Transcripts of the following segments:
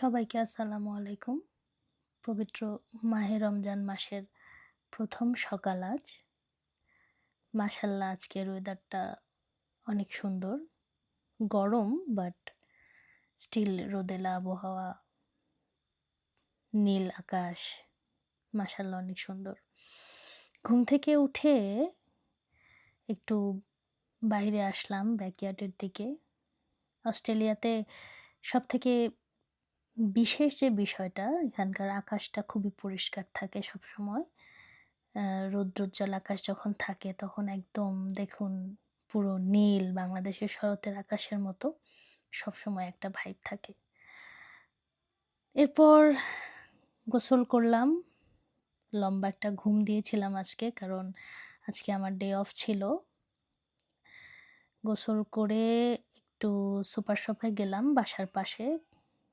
সবাইকে আসসালামু আলাইকুম। পবিত্র মাহে রমজান মাসের প্রথম সকাল আজ। মাশাল্লাহ আজকের ওয়েদারটা অনেক সুন্দর। গরম বাট স্টিল রোদেলা আবহাওয়া, নীল আকাশ মাশাল্লাহ অনেক সুন্দর। ঘুম থেকে উঠে একটু বাইরে আসলাম ব্যাকয়ার্ডের দিকে। অস্ট্রেলিয়াতে সব থেকে বিশেষ যে বিষয়টা, এখানকার আকাশটা খুবই পরিষ্কার থাকে সবসময়। রৌদ্রোজ্জ্বল আকাশ যখন থাকে তখন একদম দেখুন পুরো নীল বাংলাদেশের শরতের আকাশের মতো সবসময় একটা ভাইব থাকে। এরপর গোসল করলাম। লম্বা একটা ঘুম দিয়েছিলাম আজকে কারণ আজকে আমার ডে অফ ছিল। গোসল করে একটু সুপার শপে গেলাম বাসার পাশে।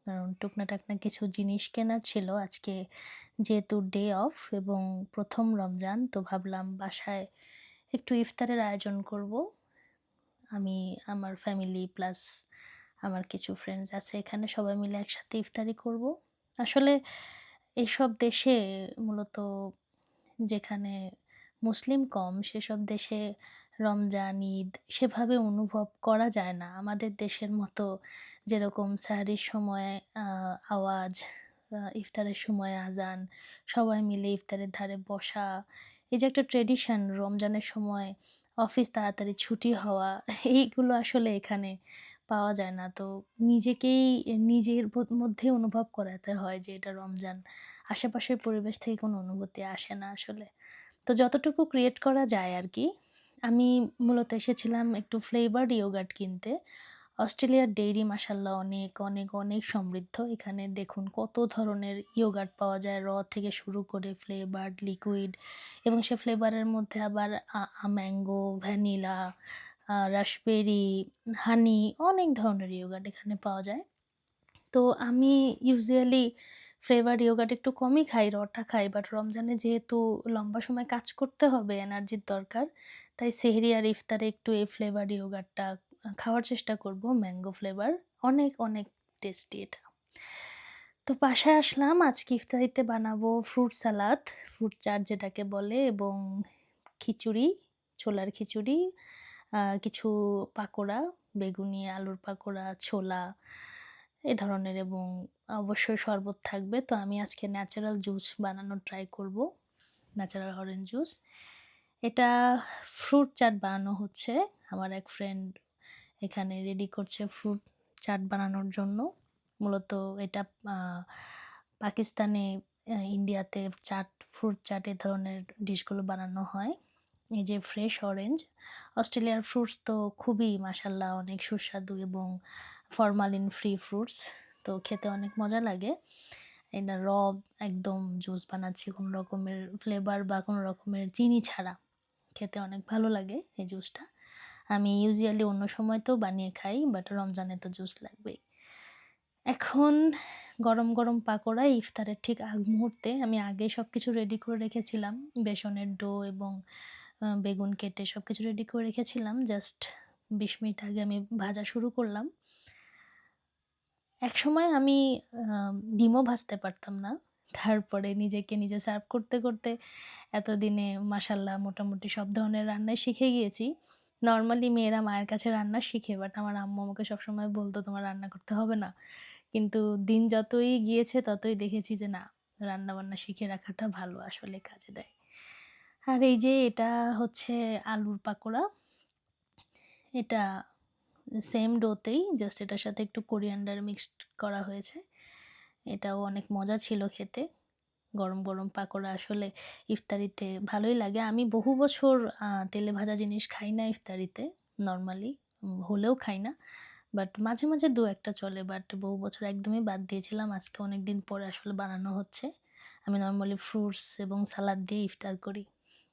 কারণ টুকনা টাকনা কিছু জিনিস কেনার ছিল আজকে যেহেতু ডে অফ এবং প্রথম রমজান, তো ভাবলাম বাসায় একটু ইফতারের আয়োজন করব। আমি, আমার ফ্যামিলি প্লাস আমার কিছু ফ্রেন্ডস আছে এখানে, সবাই মিলে একসাথে ইফতারি করব। আসলে এইসব দেশে মূলত যেখানে মুসলিম কম, সেসব দেশে রমজান, ঈদ সেভাবে অনুভব করা যায় না। আমাদের দেশের মতো যেরকম সাহারির সময় আওয়াজ ইফতারের সময় আজান, সবাই মিলে ইফতারের ধারে বসা, এই যে একটা ট্রেডিশন রমজানের সময় অফিস তাড়াতাড়ি ছুটি হওয়া, এইগুলো আসলে এখানে পাওয়া যায় না। তো নিজেকেই, নিজের মধ্যে অনুভব করাতে হয় যে এটা রমজান। আশেপাশের পরিবেশ থেকে কোনো অনুভূতি আসে না আসলে। তো যতটুকু ক্রিয়েট করা যায় আর কি আমি মূলত এসেছিলাম একটু ফ্লেভার্ড ইয়োগার্ট কিনতে। অস্ট্রেলিয়ার ডেইরি মাসাল্লাহ অনেক অনেক অনেক সমৃদ্ধ। এখানে দেখুন কত ধরনের ইয়োগার্ট পাওয়া যায়। র থেকে শুরু করে ফ্লেভার্ড, লিকুইড এবং সে ফ্লেভারের মধ্যে আবার ম্যাঙ্গো, ভ্যানিলা রাসবেরি, হানি অনেক ধরনের ইয়োগার্ট এখানে পাওয়া যায়। তো আমি ইউজুয়ালি ফ্লেভার ইয়োগার্ট একটু কমই খাই, রটা খাই। বাট রমজানে যেহেতু লম্বা সময় কাজ করতে হবে, এনার্জির দরকার তাই সেহরি আর ইফতারে একটু এই ফ্লেভার ইয়োগার্টটা খাওয়ার চেষ্টা করব ম্যাঙ্গো ফ্লেভার অনেক অনেক টেস্টি এটা। তো বাসায় আসলাম, আজকে ইফতারিতে বানাবো ফ্রুট সালাদ ফ্রুট চাট যেটাকে বলে, এবং খিচুড়ি, ছোলার খিচুড়ি কিছু পাকোড়া, বেগুনি, আলুর পাকোড়া, ছোলা, এ ধরনের, এবং অবশ্যই শরবত থাকবে। তো আমি আজকে ন্যাচারাল জুস বানানোর ট্রাই করব ন্যাচারাল অরেঞ্জ জুস এটা ফ্রুট চাট বানানো হচ্ছে। আমার এক ফ্রেন্ড এখানে রেডি করছে ফ্রুট চাট বানানোর জন্য। মূলত এটা পাকিস্তানে ইন্ডিয়াতে চাট ফ্রুট চাট এ ধরনের ডিশগুলো বানানো হয়। এই যে ফ্রেশ অরেঞ্জ অস্ট্রেলিয়ার ফ্রুটস তো খুবই মাসাল্লাহ অনেক সুস্বাদু এবং ফরমালিন ফ্রি ফ্রুটস তো খেতে অনেক মজা লাগে। এটা র একদম জুস বানাচ্ছি কোনো রকমের ফ্লেভার বা কোনো রকমের চিনি ছাড়া। খেতে অনেক ভালো লাগে এই জুসটা আমি ইউজুয়ালি অন্য সময় তো বানিয়ে খাই বাট রমজানে তো জুস লাগবেই। এখন গরম গরম পাকোড়া, ইফতারের ঠিক আগ মুহূর্তে আমি আগে সব কিছু রেডি করে রেখেছিলাম। বেসনের ডো এবং বেগুন কেটে সব কিছু রেডি করে রেখেছিলাম। জাস্ট বিশ মিনিট আগে আমি ভাজা শুরু করলাম। এক সময় আমি ডিমও ভাজতে পারতাম না। তারপরে নিজেকে নিজে সার্ভ করতে করতে এতদিনে মাসাল্লাহ মোটামুটি সব ধরনের রান্নাই শিখে গিয়েছি। নর্মালি মেয়েরা মায়ের কাছে রান্না শিখে বাট আমার আম্মু আমাকে সবসময় বলতো, তোমার রান্না করতে হবে না। কিন্তু দিন যতই গিয়েছে, ততই দেখেছি যে, না রান্না বান্না শিখে রাখাটা ভালো আসলে কাজে দেয়। আর এই যে, এটা হচ্ছে আলুর পাকোড়া। এটা সেম ডোতেই জাস্ট এটার সাথে একটু কোরিয়ান্ডার মিক্সড করা হয়েছে। এটাও অনেক মজা ছিল খেতে। গরম গরম পাকোড়া আসলে ইফতারিতে ভালোই লাগে। আমি বহু বছর তেলে ভাজা জিনিস খাই না ইফতারিতে, নর্মালি হলেও খাই না। বাট মাঝে মাঝে দু একটা চলে, বাট বহু বছর একদমই বাদ দিয়েছিলাম। আজকে অনেক দিন পরে আসলে বানানো হচ্ছে। আমি নর্মালি ফ্রুটস এবং সালাদ দিয়ে ইফতার করি।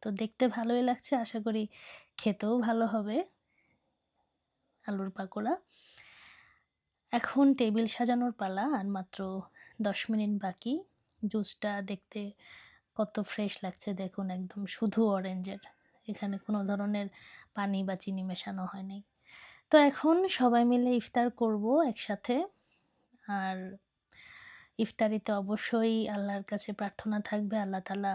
তো দেখতে ভালোই লাগছে, আশা করি খেতেও ভালো হবে আলুর পাকোড়া। এখন টেবিল সাজানোর পালা, আর মাত্র দশ মিনিট বাকি। জুসটা দেখতে কত ফ্রেশ লাগছে দেখুন একদম শুধু অরেঞ্জের। এখানে কোনো ধরনের পানি বা চিনি মেশানো হয়নি। তো এখন সবাই মিলে ইফতার করব একসাথে। আর ইফতারিতে অবশ্যই আল্লাহর কাছে প্রার্থনা থাকবে আল্লাহ তালা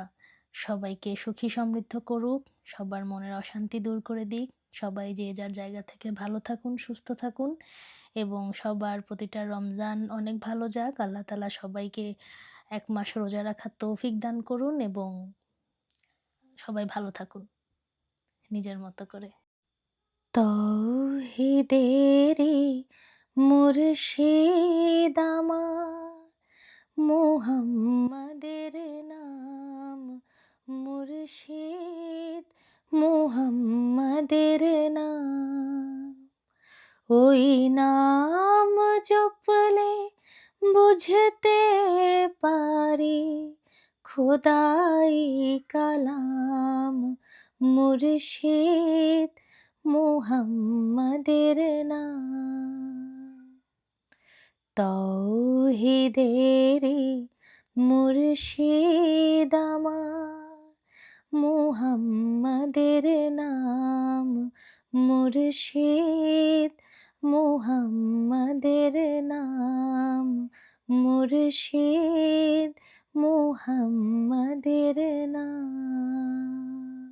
সবাইকে সুখী সমৃদ্ধ করুক, সবার মনের অশান্তি দূর করে দিক। সবাই যে যার জায়গা থেকে ভালো থাকুন, সুস্থ থাকুন এবং সবার প্রতিটা রমজান অনেক ভালো যাক। আল্লাহ তালা সবাইকে এক মাস রোজা রাখার তৌফিক দান করুন এবং সবাই ভালো থাকুন নিজের মতো করে। তৌহিদেরই মুর্শিদ আমার মুহাম্মাদের নাম মুর্শিদ মুহাম্মাদের নাম জপলে বুঝতে পারি, খোদাই কালাম মুর্শিদ মুহাম্মাদের নাম। তৌহিদেরই মুর্শিদ আমার মুহাম্মাদের নাম মুর্শিদ মুহাম্মাদের নাম মুর্শিদ মুহাম্মাদের নাম।